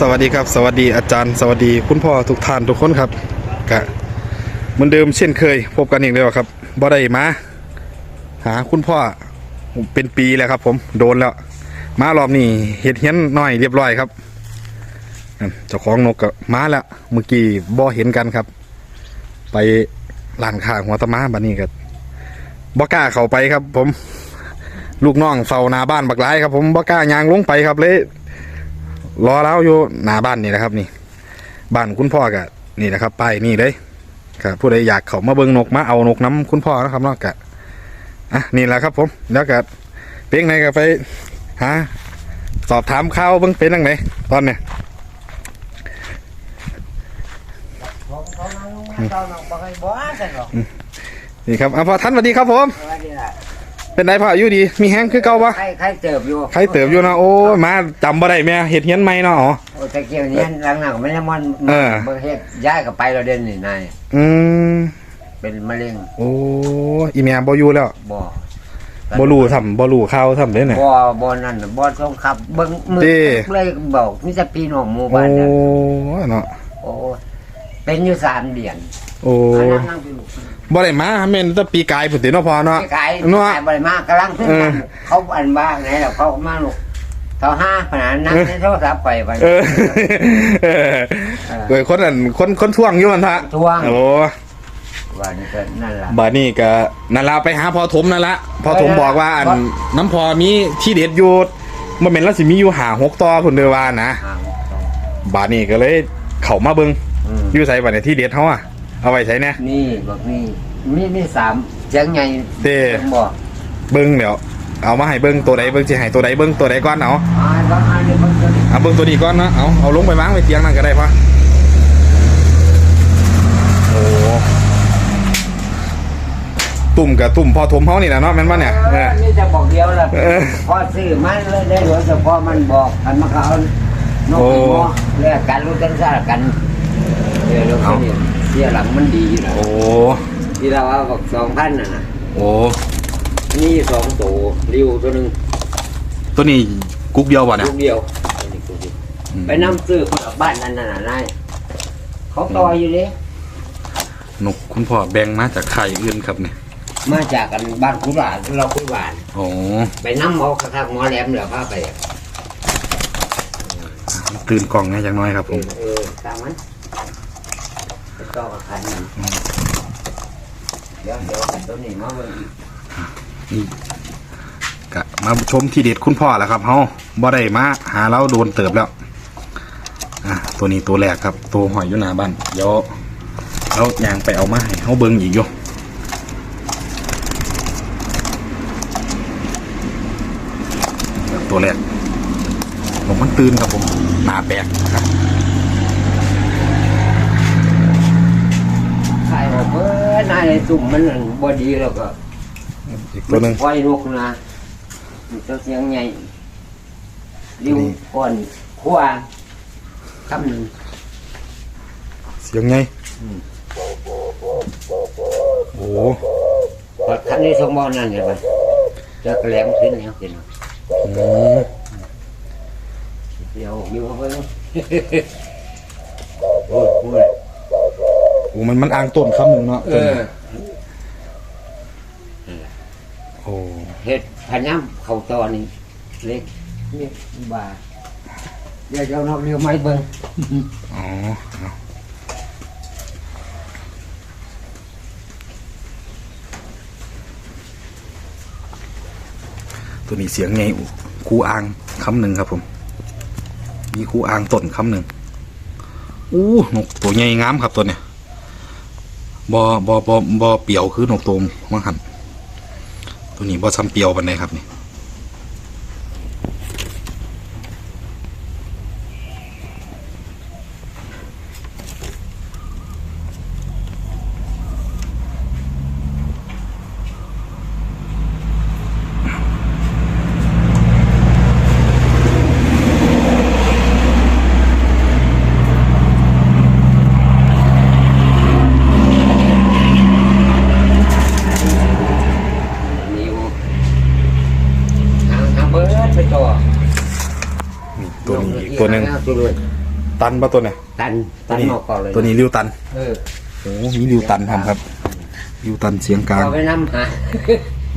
สวัสดีครับ สวัสดีอาจารย์ สวัสดีคุณพ่อทุกท่านทุกคนครับกะเหมือนเดิมเช่นเคย พบกันอีกแล้วครับบ่ได้มาหาคุณพ่อเป็นปีแล้วครับ ผมโดนแล้วมารอบนี้เห็ดเฮียนน้อยเรียบร้อยครับเจ้าของนกก็มาแล้วเมื่อกี้บ่เห็นกันครับ ไปร้านค้าหัวตะมาบัดนี้ก็บ่กล้าเข้าไปครับ ผม ลูกน้องเฝ้านาบ้านบักหลายครับ ผมบ่กล้ายางลงไปครับเลย รอแล้วอยู่หน้าบ้านนี่นะครับ นี่ บ้านคุณพ่อก็นี่นะครับป้ายนี่เลยครับผู้ใดอยากเขามาเบิ่งนกมาเอานกน้ำคุณพ่อนะครับเนอกกะอะนี่แหละครับ ผมแล้วก็เพียงไหนก็ไปหาสอบถามข่าวเบิ่งเป็นยังไงตอนเนี้ยผมเขามาลงมาตอนน้องบอกให้บ่กันหรอกนี่ครับอะพอท่านสวัสดีครับผมอะไรนี่ล่ะ เป็นไงพ่ออยู่ดี มีแห้งคือเก่าปะใครใครเติบอยู่ใครเติบอยู่นะโอ้ยมาจำบ่ได้แม่เห็ดเฮียนไหมเนาะอ๋อโอ้ตะเกียบนี้หลังหลังไม่ได้มันเออเบิ่งเฮ็ดย้ายกับไปเราเด่นนี่นายอืมเป็นมะเร็งโอ้อีแม่บ่อยู่แล้วบ่บ่รู้ทำบ่รู้ข่าวทำเด้เนี่ยบ่บ่นั่นน่ะบ่ทรงขับเบิ่งมือเด้เลยบอกมีแต่พี่น้องหมู่โอ้บ้านน่ะเนาะโอ้เป็นอยู่สามเดือนโอ้นั่งนั่งไปลูก บ่ได้มาแม่นแต่ปีกายพุ่นติเนาะพ่อเนาะไปไกลเนาะไปบ่ได้มากกำลังขึ้นเออ เขาอันบ้าไหนแล้วเขามาลูกเท่าห้าขนาดนั้นในโทรศัพท์ไปไป เออเออเออคนนั้นคนคนท่วงอยู่มันทะท่วง โอ้ว่านี่ก็นั่นล่ะ บัดนี้ก็นั่นล่ะไปหาพ่อถมนั่นละพ่อถมเออบอกว่าอันเพราะน้ำพอมีที่เด็ดอยู่บ่แม่นแล้วสิมีอยู่หาหกต่อพุ่นเด้อว่านะ ห่างบัดนี้ก็เลยเข้ามาเบิ่งอืมอยู่ไสบัดนี้ที่เด็ดเฮาอะ เอาไว้ใช้แน่นี่บอกนี่มีมีสามเสียงไงเด้ ผมบอกเบิ่งเดี๋ยวเอามาให้เบิ่งตัวใดเบิ่งสิให้ตัวใดเบิ่งตัวใดก่อนเอาอ่าต้องอ่านเดี๋ยวมันจะเอาเบิ่งตัวนี้ก่อนนะเอาเอาลงไปวางไว้เตียงนั่นก็ได้พ่อโอ้ตุ่มกับตุ่มพอถมเฮานี่นะเนาะแม่นบ่เนี่ยเออ นี่จะบอกเดียวละเออพอซื้อมันเลยได้หลวงเฉพาะมันบอกอันมาเขาเอานกโอ้อีหมอเรียกกันรู้กันซะกันเดี๋ยวเราเนี่ยเสียหลังมันดีนะโอ้ ที่เราว่าบอกสองพันน่ะนะโอ้ นี่สองตัวริวตัวหนึ่งตัวนี้กุ๊กเดียวบ่เนี่ยลูกเดียวตัวนี้ตัวเดียวไปน้ำซื้อคนละบ้านนั่นน่ะนายเขาต่อยอยู่เลยนกคุณพ่อแบ่งมาจากไข่อื่นครับเนี่ยมาจากกันบ้านคุหลานเราคุหลาน โอ้ไปน้ำหมอข้างๆหมอแหลมเหลือผ้าไปอะตื่นกล่องแหน่จังน้อยครับผเอม อเออตามมันไป ต่อกับคันมันเดี๋ยวเดี๋ยวตัวนี้มาเบิ่งอีกกะมาชมที่เด็ดคุณพ่อแหละครับเฮาบ่ได้มาหาเราโดนเติบแล้วอะตัวนี้ตัวแรกครับ ตัวหอยอยู่หน้าบ้านเดี๋ยวเรายางไปเอามาให้เฮาเบิ่งอีกอยู่ตัวแรกผมมันตื่นครับผมหน้าแปลกครับ ใครบอก เออนายไอ้ตุ่มมันนั่นบ่ดีแล้วก็อีกตัวหนึ่ง ปล่อยนกนะมันจะเสียงใหญ่ริ้วก่อนขวาคำหนึ่งเสียงไงอืมโอ้พอคันนี้สมบูรณ์นั่นเห็นไหมจะแหลมขึ้นแล้วขึ้นอืมเดี๋ยวมีมาเพิ่งโอ้ยโอ้ยโอ้มันมันอ่างต้นคำหนึ่งเนาะเอตัวอนี้โอ้เห็ดพันย้ำเขาตอนี่เล็กนี่บาเดี๋ยวจะเอานอกเรียวไม้เบิ้งอ๋อเอาตัวนี้เสียงไงครูอ่างคำหนึ่งครับผมมีครูอ่างต้นคำหนึ่งอู้นกตัวใหญ่งามครับตัวเนี้ย บอบอบอบอเปียวคือนกตัวมังหันตัวนี้บอซ้ำเปียวปันไดครับนี่ ตัวนี้อีกตัวหนึ่งตัวเลยตันปะตัวเนี่ยตันตันออกก่อนเลยตัวนี้ริวตันเออโอ้มีริวตันทำครับริวตันเสียงกลางเอาไปน้ำหา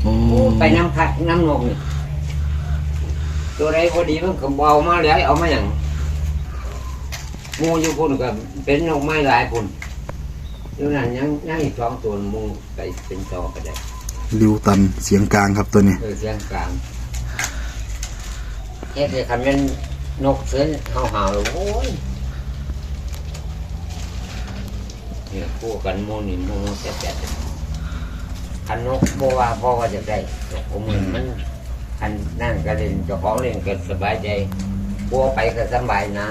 โอ้ไปน้ำคัดน้ำนกนี่ตัวใดพอดีมันก็เอามาแล้วเอามาอย่างหมูอยู่พุ่นก็เป็นนกไม้หลายพุ่นอยู่นั่นยังยังอีกสองตัวหมูไปเป็นต่อก็ได้ริวตันเสียงกลางครับตัวนี้เออเสียงกลางเฮ็ดให้คันเป็น นกเสือเห่าเห่าๆโอ้ยเนี่ยคู่กันหมูนี่หมูแซ่บๆคันนกบ่ว่าพ่อว่าจะได้นกของมันมันคันนั่งก็เล่นเจ้าของเล่นก็สบายใจบัวไปก็สบายนะ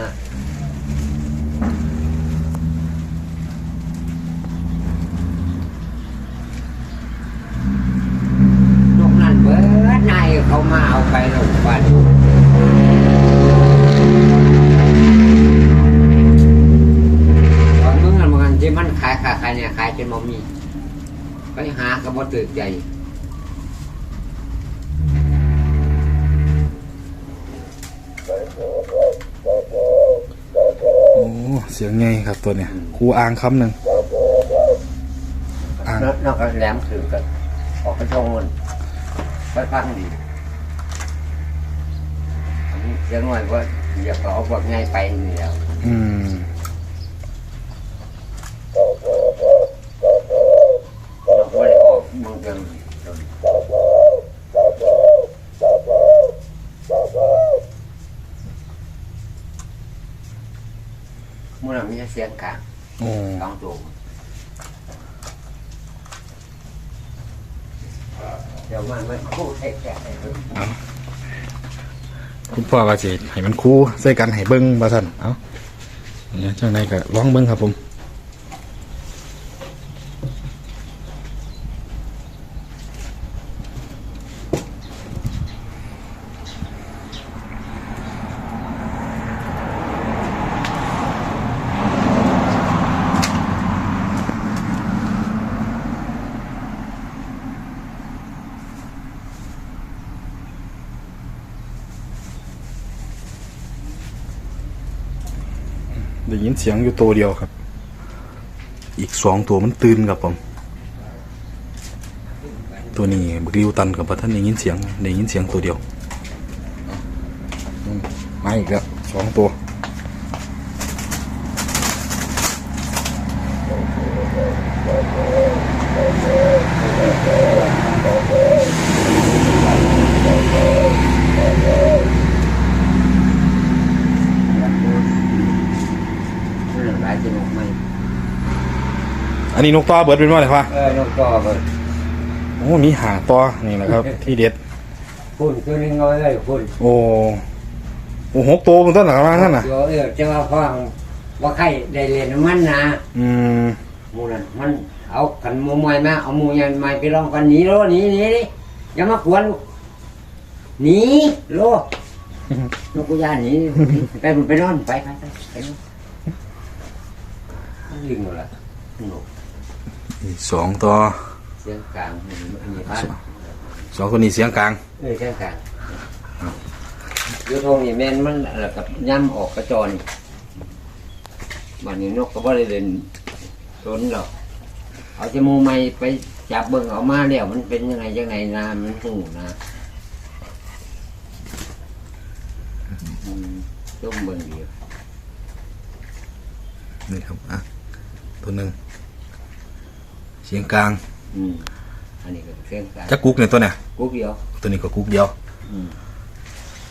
นกนั่นเบิดนายเขามาเอาไปแล้วบ้านอยู่ตอนมึงอะมันที่มันขายขายขายเนี่ยขายจนบ่มี ไปหา ก็บ่ตื่นใจโอ้เสียงไงครับตัวเนี่ยครูอ่างคำหนึ่งอ่างนกนกแหลมถือกันออกไปชงมันไปฟังดีอันนี้เสียงหน่อยว่าอย่าเอาพวกง่ายไปนี่แล้วอืม เราก็ได้ออกมึงกันมื่อนั้นมีเสียงกลางโอ้สองตัวเดี๋ยวมันมันคู่แท้ๆเลยคุณพ่อว่าสิให้มันคู่ใส่กันให้เบิ้งบาสันเอ้าเนี่ยจังไดก็ลองเบิ้งครับผม สียงอยู่ตัวเดียวครับ อีกสองตัวมันตื่นครับผม ตัวนี้บักริวตันกับท่านได้ยินเสียงได้ยินเสียงตัวเดียวมาอีกแล้วสองตัว เรื่องหลายจะนกไหม อั นนี้นกต่อเบิดเป็นว่าอะไรวะเออนกก็เบิดโอ้มีหางต่อนี่แหละครับ ที่เด็ดคุณตัวนึงเอาเลยคุณโอ้โอ้หกตัวบนต้นหลังมาท่านน่ะเดี๋ยวเออจะว่าฟังว่าใครได้เรียนมันนะอืมหมูนั่นมันเอาขันหมูมวยมาเอาหมูยันมาไปลองกันหนีโลหนีหนีดิอย่ามาขวนลูกหนีโลนกกุยานหนีไปมึงไปนอนไปไปไปไปนอนมันลิงหมดละนกอีก สองตัวเสียงกลางอันนี้พันสองตัวนี้เสียงกลางเออเสียงกลางอยูทงนี่แม่นมันแล้วกับย่ำออกกระจรวันนี้นกก็บ่ได้เล่นสนหรอกเอาจมูกไม่ไปจับเบิ่งออกมาแล้วมันเป็นยังไงยังไงนะมันหูนะอืมต้มเบิ่งอยู่นี่ครับอะตัวหนึ่ง เสียงกลางอืมอันนี้ก็เสียงกลางจักกุ๊กเนี่ยตัวเนี่ยกุ๊กเดียวตัวนี้ก็กุ๊กเดียว อืม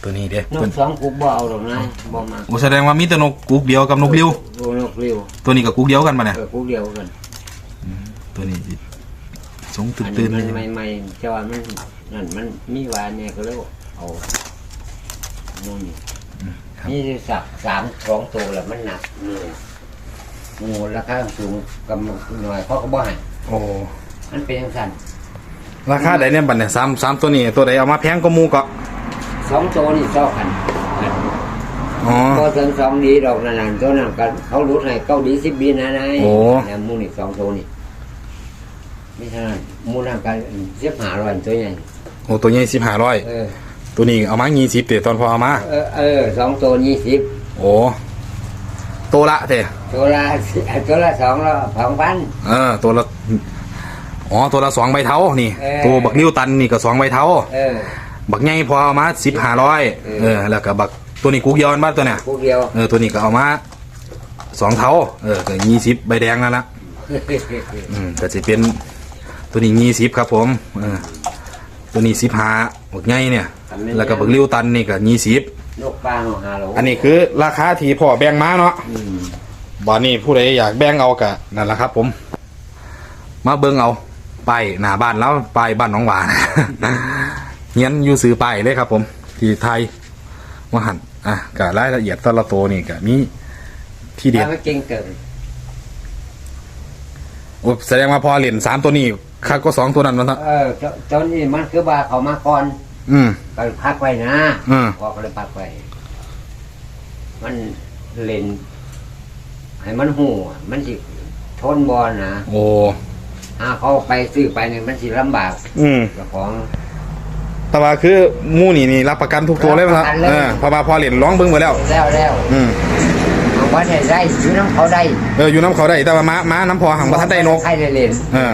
ตัวนี้เด้นตัวกสองกุ๊กบ่เอาหรอกนะบ่มาโอ้แสดงว่ามีแต่นกกุ๊กเดียวกับนกริ้วโอ้นกเรียวตัวนี้กับกุ๊กเดียวกันมาเนี่ยเออกุ๊กเดียวกันตัวนี้สิสงตื่นอันตื่นี้นมัเลนยใหม่ๆจะว่ามันนั่นมันมีหวานเนี่ยก็เลยเอาโน่นนี่นี่สักสามสองตัวแล้วมันหนักเลยงูราคาสูงกำหนดหน่อยเขาก็บ่ให้ โอ้มันเป็นยังสั่นราคาใดเนี่ยบัดเนี่ยสามสามตัวนี้ตัวใดเอามาแพงก็มูก็สองตัวนี่เจ้ากันอ๋อ ก็ถึงสองดีดอกนั่นๆตัวนั้นกันเขาลดให้เก้าดีสิบบีนะนายโอ้แล้วมูนี่สองตัวนี่ไม่ใช่นั้นมูนั่นกันเสียบหาร้อยตัวใหญ่โอ้ตัวใหญ่สิบห้าร้อยเออ ตัวนี้เอามายี่สิบเตะตอนพอเอามา เออเออสองตัวยี่สิบโอ้ตัวละเตะตัวละสิตัวละสองละสองพันเออตัวละ อ๋อตัวละสองใบเท้านี่ เออ ตัวบักนิ้วตันนี่ก็สองใบเท้า เออบักใหญ่พอเอามาสิบห้าร้อยเออเออแล้วก็บักตัวนี้กุกเยอนบ้านตัวเนี่ยพวกเดียว เออตัวนี้ก็เอามาสองเท้าเออก็ยี่สิบใบแดงนั่นละอืมก็จะเป็นตัวนี้ยี่สิบครับผมเออตัวนี้สิบห้าบักใหญ่เนี่ยแล้วก็บักริ้วตันนี่ก็ยี่สิบ นกปลาหนองฮาโลอันนี้คือราคาที่พ่อแบ่งมาเนาะอืมบอนนี้ผู้ใดอยากแบ่งเอากะนั่นแหละครับผม มาเบิ่งเอา ป้ายหน้าบ้านแล้วป้ายบ้านหน้องหวานเงี้ยนอยู่ซื้อป้ายเลยครับ ผม ที่ไทยว่าหันอะกะรายละเอียดแต่ละตัวนี่กะมีที่เด็ดถ้าไม่เก่งเกินโอ้แสดงว่าพอเหรียญสามตัวนี้ค่าก็สองตัวนั้นมันเถอะเออเจ้าเจ้านี่มันคือว่าเขามาก่อน อืมก็พักไว้นะอืมพอก็เลยพักไว้มันเล่นให้มันหูอะมันสิทนบอลนะโอ้ ถ้าเขาไปซื้อไปเนี่ยมันสิลำบากอืมเจ้าของ แต่ว่าคือหมู่นี่นี่รับประกันทุกตัวเลยมั้งรับประกันเลย เออเพอมาพอเหรียญร้องเบิ่งไปแล้ว แล้วแล้วอืมเอาไว้ได้ได้อยู่น้ำเขาได้เอออยู่น้ำเขาได้แต่ว่าม้าม้าน้ำพอหังบ่ทันได้นก ใครได้เล่น เออ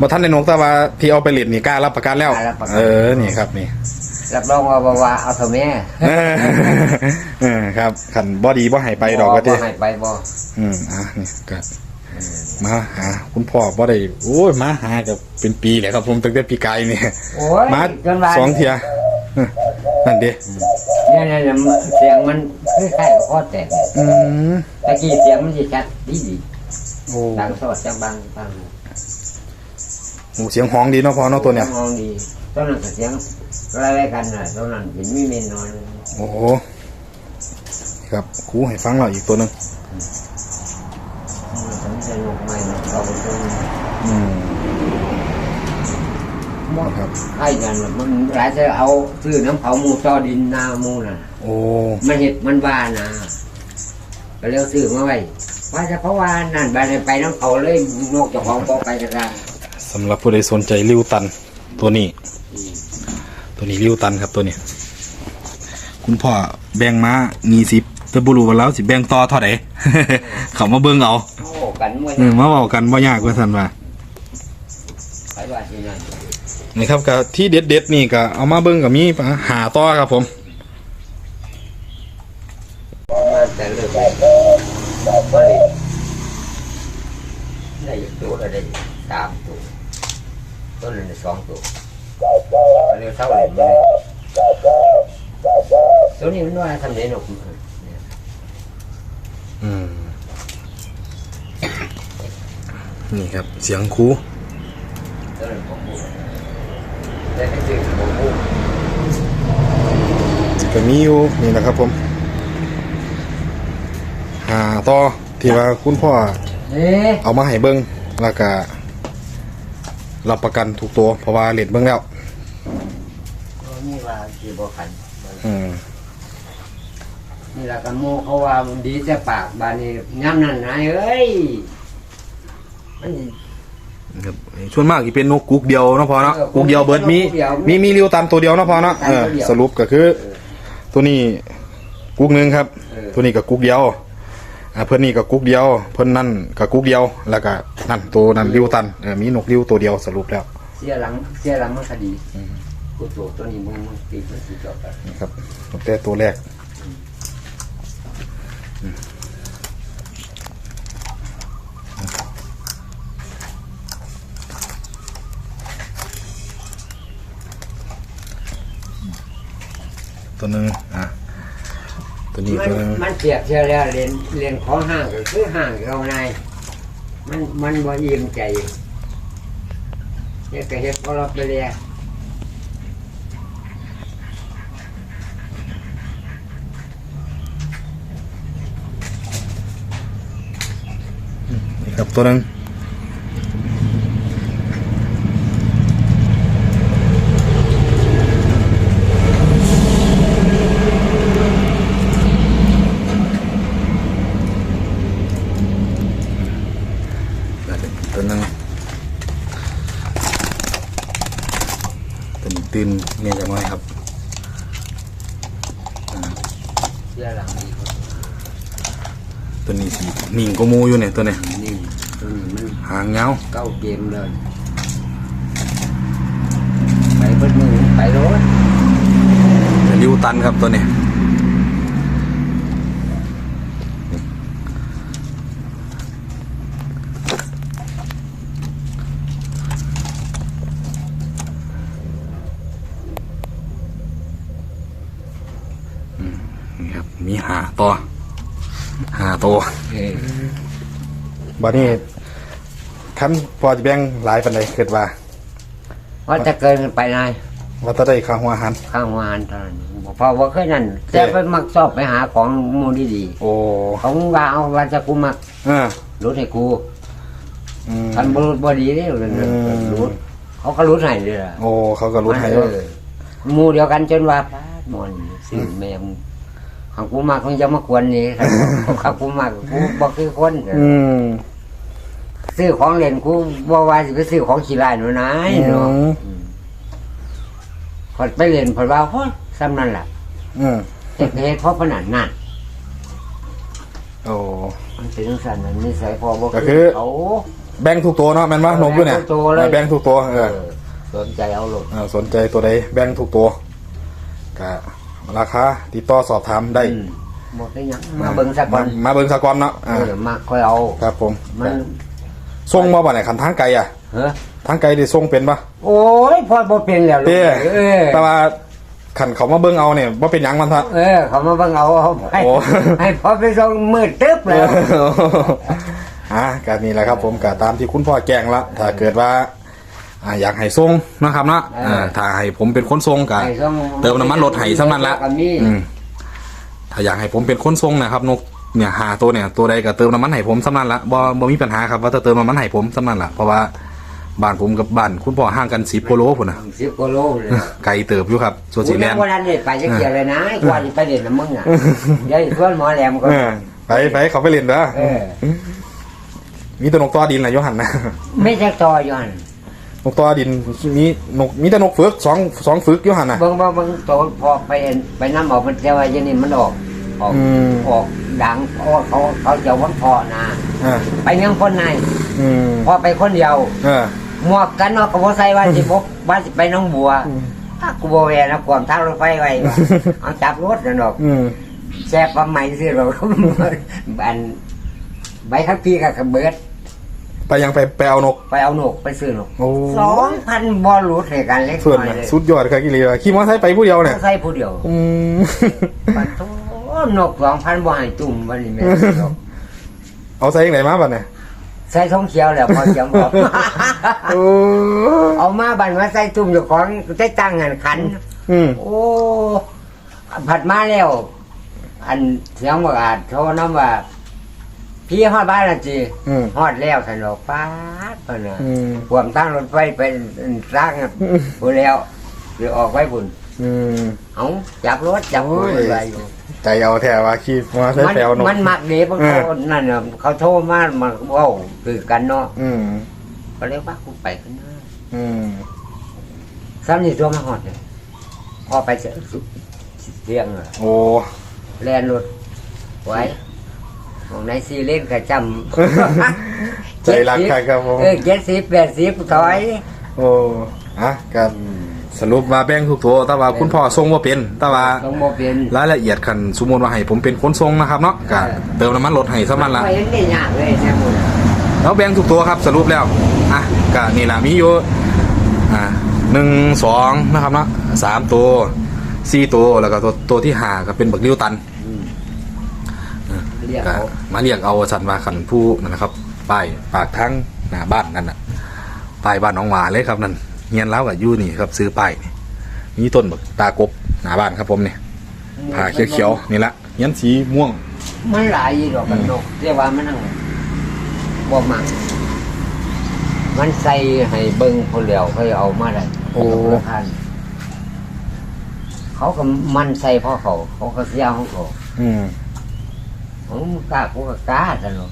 บ่ทันได้นกแต่ว่าที่เอาไปเล่นนี่กล้ารับประกันแล้ว กล้ารับประกัน เออนี่ครับนี่ รับรองว่าว่าว่าเอาเถอะแม่เออเออครับขันบ่ดีบ่ใหายไปดอกก็บ่ทีให้ไปบ่อืมอะนี่ก็ มาหาคุณพ่อบ่ได้โอ้ยมาหากับเป็นปีแหละครับผมตั้งแต่ปีกายนี่โอ้ยมาจนว่าสองเทียเออนั่นดิเนี่ยเนี่ยเนี่ยเสียงมันคล้ายๆกับข้อแตกอืมตะกี้เสียงมันสิชัดดีดีโอ้ดังสดจังบางบางโหเสียงห้องดีเนาะพ่อเนาะตัวเนี้ยมองดีตอนนั้นก็เสียงอะไรๆกันน่ะตอนนั้นเห็นมีเมนนอน โอ้โหครับครูให้ฟังเราอีกตัวหนึง มันจะลงใหม่เนาะเราไปตรงอืมมอครับให้กันน่ะมันหลายจะเอาซื้อน้ำเผาหมูซอดินนาหมูน่ะโอ้มันเห็ดมันบ้านะก็เลยเอาซื้อมาไว้ว่าจะเพราะว่านั่นบ้านไปน้ำเขาเลยนกเจ้าของก็ไปกระดานสำหรับผู้ใดสนใจริ้วตันตัวนี้ ตัวนี้ริ้วตันครับตัวนี้ คุณพ่อแบ่งมามีสิบ แต่บุรุษแล้วสิแบ่งต่อเท่าไหร่ เขามาเบิ่งเอาโอ้กันมวยเออมาบอกกันว่ายากว่าสันว่าไปว่าที่นั่นนี่ครับกับที่เด็ดเด็ดๆนี่ก็เอามาเบิ่งกับมีหาต่อครับผม มาแต่เลิกไปบริได้อีกตัวก็ได้สามตัวตัวนึงได้สองตัวก็เรียกเท่าไหร่เลยตัวนี้มันว่าทำได้หนกเนี่ย อืม นี่ครับเสียงครูตัวนั้นของผู้ได้ไปซื้อของผู้ก็มีอยู่นี่นะครับผมหาต่อที่ว่าคุณพ่อเอ๊ะเอามาให้เบิ่งแล้วก็รับประกันทุกตัวเพราะว่าเล่นเบิ่งแล้วตัวนี้ว่าที่บ่ขันอืมนี่แหละกันโมเขาว่ามันดีแต่ปากบานนี้ย้ำนั่นนายเอ้ยมัน ครับส่วนมากที่เป็นนกกุกเดียวเนาะพอเนาะเออกุกเดียวเบิดมีกุกเดียวมีมีริวตามตัวเดียวเนาะพอเนาะตามเอตัวอเดียวสรุปก็คือ ตัวนี้กุกหนึงครับ เออ ตัวนี้ก็กุกเดียวอ่าเพื่อนนี่ก็กุกเดียว เพื่อนนั่นก็กุกเดียวแล้วก็นั่นตัวนั่นริวตันเออมีนกริวตัวเดียวสรุปแล้วเสียหลังเสียหลังมันคดีกูตัวตัวนี้มึงมึงตีมันตีจบไปนะครับตั้งแต่ตัวแรก ตัวหนึ่งอะตัวนี้มันตัวหนึ่งมันเสียบเสียแล้วเรียนเรียนของห้างก็คือห้างเรานายมันมันบ่อิ่มใจเนี่ยก็เฮ็ดเพราะเราไปเรียนนี่ครับตัวหนึ่ง เนี่ยจะน้อยครับครับตัวนี้สีนิ่งก็มูอยู่เนี่ยตัวเนี้ห่หางเงาเก้าเกมเลย ไปเปิดมือไปรถ เป็นริ้วตันครับตัวเนี้ย มีหาตัวหาตัวเออบัดนี้คันพอจะแบ่งหลายปันใดเกิดว่า ว่าจะเกินไปนายว่าจะได้ค่าหัวอาหารข้างวานตอนนั้นเพอว่าเคยนั่นแต่ไปมักชอบไปหาของมูดีดีโอ้ๆของว่าเอาว่าจะกูมักเออรู้ให้กูอืมทันบรุษบดีนี่เลยอืมรู้เขาก็รู้ให้เลยล่ะโอ้เขาก็รู้ให้เอว่าอหมูเดียวกันจนว่าพลาดหมอนสิ่งแม่ งของกูมักคงจะมากวนนี่ของกูมักกูบอกคือคนอืมซื้อของเล่นกูบอกว่าสิไปซื้อของขี้ลายหนูนายเนาะอืมพอไปเล่นพอว่าโอ้ยซ้ำนั่นแหละอืมแต่เหตุเพราะขนาดนั้นโอ้มันเป็นจังซั่นมันนิสัยพอบ่ก็คือเขาแบ่งทุกตัวเนาะแม่นว่านกด้วยเนี่ยแบ่งทุกตัวเลยแบ่งทุกตัวเอเอออสนใจเอาลูกเออสนใจตัวใดแบ่งทุกตัวก็ ราคาติดต่อสอบถามได้อืมบ่ได้หยังมาเบิ่งสักก่อนมามาเบิ่งสักก่อนเนาะเออ่าอมาค่อยเอาครับผมมันส่งมาบ่ไหนคันทางไกลอะ เฮ้อทางไกลได้ส่งเป็นปะโอ้ยพอบ่เป็นแล้วลูกเต้เออแต่ว่าขันเขามาเบิ่งเอาเนี่ยว่าเป็นหยังมันทะ เออเขามาเบิ่งเอาเอาไปโอ้ ให้พอไปส่งมืดตึ๊บแล้ว อะการนี้แหละครับผมก็ตามที่คุณพ่อแจ้งละถ้าเกิดว่า อ่าอยากให้ส่งนะครับเนาะอ่าถ้าให้ผมเป็นคนส่งก็ให้ส่งเติมน้ำมันรถให้สำนั้นละก็มีอืมถ้าอยากให้ผมเป็นคนส่งนะครับ นกเนี่ยหาตัวเนี่ยตัวใดก็เติมน้ำมันให้ผมสำนั้นละบ่บ่มีปัญหาครับว่าจะเติมน้ำมันให้ผมสำนั้นละเพราะว่าบ้านผมกับบ้านคุณพ่อห่างกันสิบกิโลพุ่นนะสิบกิโลเลยไกลเติบอยู่ครับส่วนสีแลนวันนั้นเนี่ยไปจะเกี่ยวเลยนะกว่าจะไปเด่นน้ำมึงอะเดี๋ยวเพื่อนหมอแหลมก็เออไปไปเขาไปเล่นเด้อเออมีแต่นกตัวดินแหละโยหันนะไม่ใช่ต่อยอน นกตัวดินมีนกมีแต่นกเฟือกสองสองฝึกโยหันนะเบิ่งเบิ่งเบิ่งโตพอไปเห็นไปน้ำออกมันแต่ว่าเยันนี่มันออกออกอืม ออกดังเพราะว่าเขาเขาจะวันพอนะอ่าไปยังคนไหนอืมพอไปคนเดียวเออ หมวกกันนาะก็บ่ใส่ว่าสิพกว่าสิไปน้องบัวถ้ากูบ่แวนะความทางรถไฟไว้ว่ะ เอาจับรถนั่นดอกอืมแซ่บว่าใหม่ซื้อเรา อันใบขับขี่กับเบิด ไปยังไปไปเอานก ไปเอาหนกไปซื้อหนกโอ้สองพันบอลรูดเหตุการณ์เล็กส่วนน้อยน่ะเลยสุดยอดครับกิเลสขี่มอเตอร์ไซค์ไปผู้เดียวเนี่ยใส่ผู้เดียวอืม ปัดโถ่นกสองพันบ่ให้ตุ่มวันนี้แม่เอาใส่ยังไงมาบัดเนี่ยใส่ทองเขียวแล้วพอเขียวบอกโอ้เอามาบันมาใส่ตุ่มอยู่ของใส่ตั้งหันขัน อืม โอ้ผัดมาแล้ว อันเสียงบอกอาจโทรน้ำว่า พี่ฮอดบ้านและจีอืมฮอดแล้วสนอกป้าดเพิ่นน่ะอืมพวมตั้งรถไฟเป็นสร้างอะพูดแล้วเดี๋ยวออกไว้บุญอืม เอาจับรถจับโอ้ย อะไรอยู่ ใจเอาแถวว่าขี่มอเตอร์ไซมัค์ไปเอานกมันมักดีเพราะเออเขานั่นน่ะเขาโทรมามาเว้าคือกันเนาะอืมเขาเรียกว่ากูไปกันนะอืม ซ้ำนี่ตัวมาฮอดเลยพอไปเสียเสียงอะโอ้ แลนรถไว้ ของในซีเล่นกระจำใจรักใครครับผมเออเจ็ดสิบแปดสิบถอย โอ้อะกันสรุปว่าแบ่งทุกตัวแต่ว่าคุณพ่อทรงว่าเป็นแต่ว่าต้องโมเป็นรายละเอียดคันสมมติว่าให้ผมเป็นคนทรงนะครับเนาะก็เติมน้ำมันรถให้สมันละไม่เห็นได้ยากเลยเนี่ยมึงแล้วแบ่งทุกตัวครับสรุปแล้วอะก็นี่แหละมีอยู่อ่าหนึ่งสองนะครับเนาะสามตัวสี่ตัวแล้วก็ตัวตัวที่ห้าก็เป็นบักริ้วตันเรียกก็เขามาเรียกเอาสันว่าขันผู้นั่นนะครับป้ายปากทั้งหน้าบ้านนั่นน่ะป้ายบ้านน้องหวาเลยครับนั่นเฮียนแล้วกับยู่นี่ครับซื้อป้ายนี่มีต้นบักตากบหน้าบ้านครับผมเนี่ยผ่าเขียวๆนี่ละเฮียนสีม่วงมันหลายอยู่ดอกกันนกเรียกว่ามันนั่งบ่มักมันใส่ให้เบิ้งคนเดียวเขาเอามาได้โอ้ท่านเขาก็มันใส่พ่อเขาเขาก็เสียของเขาอืม ผมกล้ากูก็กล้าสนุก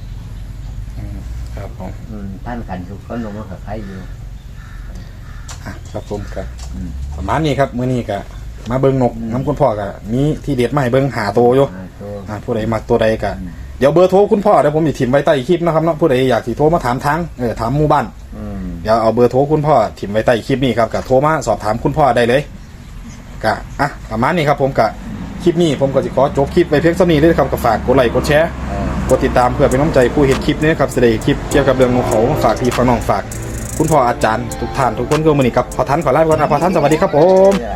ครับผมอืมท่านกันทุกคนลงมากับใครอยู่อะครับผมครับอืมประมาณนี้ครับมื้อนี้ก็มาเบิ่งนกน้ำคุณพ่อก็มีที่เด็ดมาให้เบิ่งหาตัวอยู่อ่าตัว อ่าผู้ใดมักตัวใดก็เดี๋ยวเบอร์โทรคุณพ่อเดี๋ยวผมจะถิ่มไว้ใต้คลิปนะครับเนาะผู้ใดอยากสิโทรมาถามทางเออถามหมู่บ้าน อืมเดี๋ยวเอาเบอร์โทรคุณพ่อถิ่มไว้ใต้คลิปนี้ครับก็โทรมาสอบถามคุณพ่อได้เลยกะอะประมาณนี้ครับผมกะ คลิปนี้ผมก็จะขอจบคลิปไปเพียงเท่านี้เลยครับก็ฝากกดไลค์กดแชร์เออกดติดตามเพื่อเป็นน้ำใจผู้เห็นคลิปนี้นะครับแสดงคลิปเกี่ยวกับเรื่องของเขาฝากพี่ฝากน้องฝาก คุณพ่ออาจารย์ทุกท่านทุกคนก็มือนี้กับพอทันขอลาไปก่อนนะพอทันสวัสดีครับผมได้